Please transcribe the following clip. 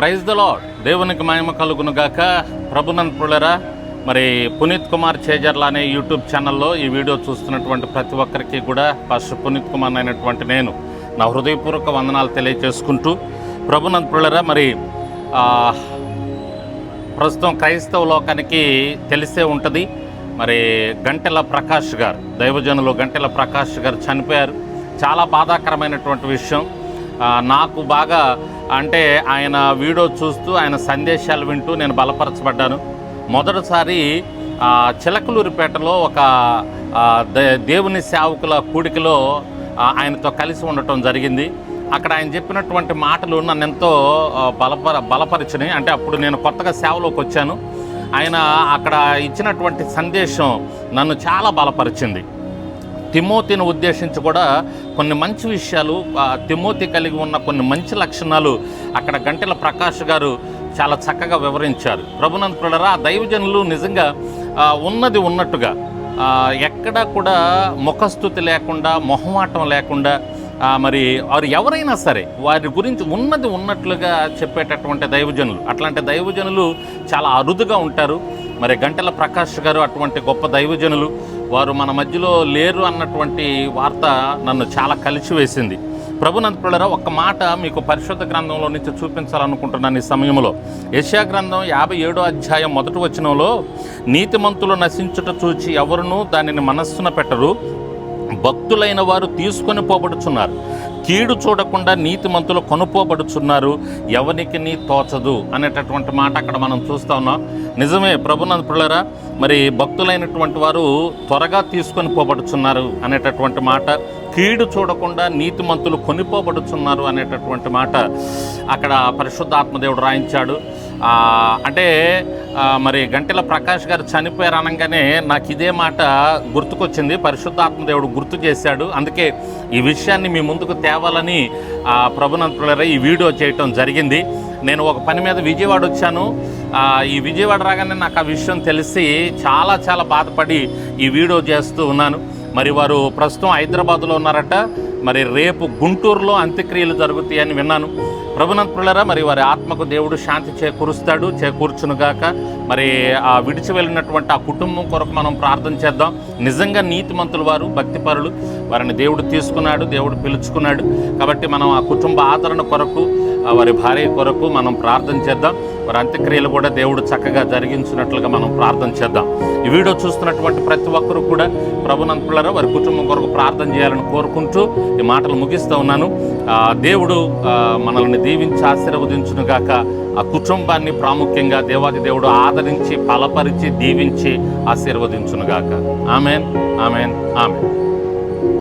Praise the lord దేవునికి మహిమ కలుగును గాక. ప్రభునంద్ మరి పునీత్ కుమార్ చేజర్ల అనే యూట్యూబ్ ఛానల్లో ఈ వీడియో చూస్తున్నటువంటి ప్రతి ఒక్కరికి కూడా ఫస్ట్ పునీత్ కుమార్ అయినటువంటి నేను నా హృదయపూర్వక వందనాలు తెలియజేసుకుంటూ ప్రభునంద్ పుళ్ళరా మరి ప్రస్తుతం క్రైస్తవ లోకానికి తెలిసే ఉంటుంది. మరి గంటెల ప్రకాష్ గారు దైవజనులు గంటెల ప్రకాష్ గారు చనిపోయారు. చాలా బాధాకరమైనటువంటి విషయం. నాకు బాగా అంటే ఆయన వీడియో చూస్తూ ఆయన సందేశాలు వింటూ నేను బలపరచబడ్డాను. మొదటిసారి చిలకలూరిపేటలో ఒక దే- దేవుని సేవకుల కూడికలో ఆయనతో కలిసి ఉండటం జరిగింది. అక్కడ ఆయన చెప్పినటువంటి మాటలు నన్ను ఎంతో బలపర బలపరిచినాయి. అంటే అప్పుడు నేను కొత్తగా సేవలోకి వచ్చాను. ఆయన అక్కడ ఇచ్చినటువంటి సందేశం నన్ను చాలా బలపరిచింది. తిమోతిని ఉద్దేశించి కూడా కొన్ని మంచి విషయాలు తిమోతి కలిగి ఉన్న కొన్ని మంచి లక్షణాలు అక్కడ గంటెల ప్రకాష్ గారు చాలా చక్కగా వివరించారు. ప్రభునంద్ పిల్లరా ఆ దైవజనులు నిజంగా ఉన్నది ఉన్నట్టుగా ఎక్కడా కూడా ముఖస్థుతి లేకుండా మొహమాటం లేకుండా మరి వారు ఎవరైనా సరే వారి గురించి ఉన్నది ఉన్నట్లుగా చెప్పేటటువంటి దైవజనులు అట్లాంటి దైవజనులు చాలా అరుదుగా ఉంటారు. మరి గంటెల ప్రకాష్ గారు అటువంటి గొప్ప దైవజనులు వారు మన మధ్యలో లేరు అన్నటువంటి వార్త నన్ను చాలా కలిసివేసింది ప్రభునంతపులరా ఒక్క మాట మీకు పరిశుద్ధ గ్రంథంలో నుంచి చూపించాలనుకుంటున్నాను ఈ సమయంలో. యశా గ్రంథం యాభై ఏడో అధ్యాయం మొదటి వచనంలో నీతిమంతులు నశించుట చూచి ఎవరునూ దానిని మనస్సున పెట్టరు. భక్తులైన వారు తీసుకొని పోబడుచున్నారు. కీడు చూడకుండా నీతిమంతులు కొనుపోబడుచున్నారు. ఎవరికి నీ తోచదు అనేటటువంటి మాట అక్కడ మనం చూస్తా ఉన్నాం. నిజమే ప్రభునంద పిల్లరా మరి భక్తులైనటువంటి వారు త్వరగా తీసుకొని పోబడుచున్నారు అనేటటువంటి మాట కీడు చూడకుండా నీతిమంతులు కొనిపోబడుచున్నారు అనేటటువంటి మాట అక్కడ పరిశుద్ధాత్మదేవుడు రాయించాడు. అంటే మరి గంటెల ప్రకాష్ గారు చనిపోయారు అనగానే నాకు ఇదే మాట గుర్తుకొచ్చింది. పరిశుద్ధాత్మ దేవుడు గుర్తు చేశాడు. అందుకే ఈ విషయాన్ని మీ ముందుకు తేవాలని ప్రభునంతులరా ఈ వీడియో చేయటం జరిగింది. నేను ఒక పని మీద విజయవాడ వచ్చాను. ఈ విజయవాడ రాగానే నాకు ఆ విషయం తెలిసి చాలా చాలా బాధపడి ఈ వీడియో చేస్తూ ఉన్నాను. మరి వారు ప్రస్తుతం హైదరాబాద్లో ఉన్నారట. మరి రేపు గుంటూరులో అంత్యక్రియలు జరుగుతాయని విన్నాను. ప్రభునంత్ మరి వారి ఆత్మకు దేవుడు శాంతి చేకూరుస్తాడు చేకూర్చునుగాక. మరి ఆ విడిచి వెళ్ళినటువంటి ఆ కుటుంబం కొరకు మనం ప్రార్థన చేద్దాం. నిజంగా నీతిమంతులు వారు భక్తిపరులు. వారిని దేవుడు తీసుకున్నాడు దేవుడు పిలుచుకున్నాడు. కాబట్టి మనం ఆ కుటుంబ ఆదరణ కొరకు వారి భార్య కొరకు మనం ప్రార్థన చేద్దాం. వారి అంత్యక్రియలు కూడా దేవుడు చక్కగా జరిగించినట్లుగా మనం ప్రార్థన చేద్దాం. ఈ వీడియో చూస్తున్నటువంటి ప్రతి ఒక్కరూ కూడా ప్రభునంతులరా వారి కుటుంబం కొరకు ప్రార్థన చేయాలని కోరుకుంటూ ఈ మాటలు ముగిస్తూ ఉన్నాను. దేవుడు మనల్ని దీవించి ఆశీర్వదించునుగాక ఆ కుటుంబాన్ని ప్రాముఖ్యంగా దేవాది దేవుడు ఆదరించి బలపరిచి దీవించి ఆశీర్వదించునుగాక ఆమెన్ ఆమెన్ ఆమెన్.